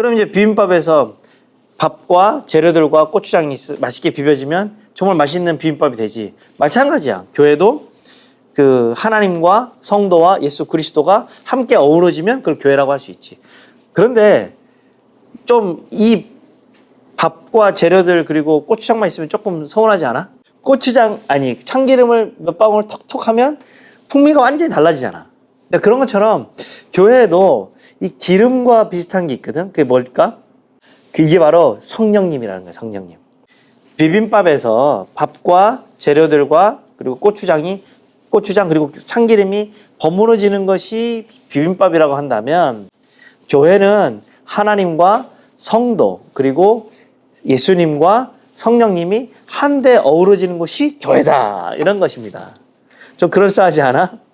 그럼 이제 비빔밥에서 밥과 재료들과 고추장이 있- 맛있게 비벼지면 정말 맛있는 비빔밥이 되지. 마찬가지야. 교회도 그 하나님과 성도와 예수 그리스도가 함께 어우러지면 그걸 교회라고 할 수 있지. 그런데 좀 이 밥과 재료들 그리고 고추장만 있으면 조금 서운하지 않아? 고추장 아니 참기름을 몇 방울 톡톡 하면 풍미가 완전히 달라지잖아. 근데 그런 것처럼 교회에도 이 기름과 비슷한 게 있거든. 그게 뭘까? 그 이게 바로 성령님이라는 거야, 성령님. 비빔밥에서 밥과 재료들과 그리고 고추장이 고추장 그리고 참기름이 버무러지는 것이 비빔밥이라고 한다면 교회는 하나님과 성도 그리고 예수님과 성령님이 한데 어우러지는 곳이 교회다 이런 것입니다. 좀 그럴싸하지 않아?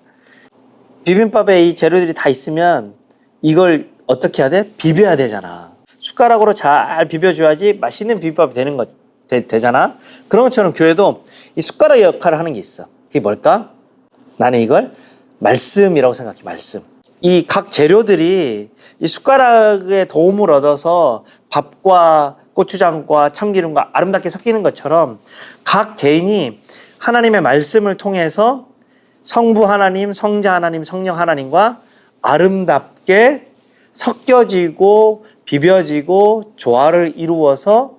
비빔밥에 이 재료들이 다 있으면 이걸 어떻게 해야 돼? 비벼야 되잖아. 숟가락으로 잘 비벼줘야지 맛있는 비빔밥이 되는 것 되, 되잖아. 그런 것처럼 교회도 이 숟가락 역할을 하는 게 있어. 그게 뭘까? 나는 이걸 말씀이라고 생각해. 말씀. 이 각 재료들이 이 숟가락의 도움을 얻어서 밥과 고추장과 참기름과 아름답게 섞이는 것처럼 각 개인이 하나님의 말씀을 통해서 성부 하나님, 성자 하나님, 성령 하나님과 아름답게 섞여지고 비벼지고 조화를 이루어서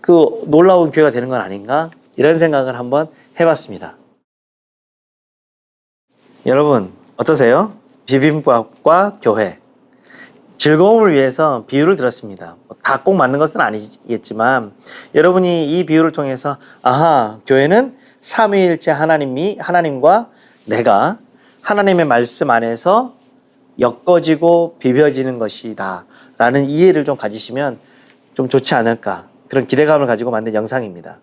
그 놀라운 교회가 되는 건 아닌가? 이런 생각을 한번 해봤습니다. 여러분, 어떠세요? 비빔밥과 교회. 즐거움을 위해서 비유를 들었습니다. 다 꼭 맞는 것은 아니겠지만 여러분이 이 비유를 통해서 아하 교회는 삼위일체 하나님이 하나님과 내가 하나님의 말씀 안에서 엮어지고 비벼지는 것이다라는 이해를 좀 가지시면 좀 좋지 않을까 그런 기대감을 가지고 만든 영상입니다.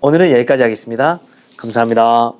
오늘은 여기까지 하겠습니다. 감사합니다.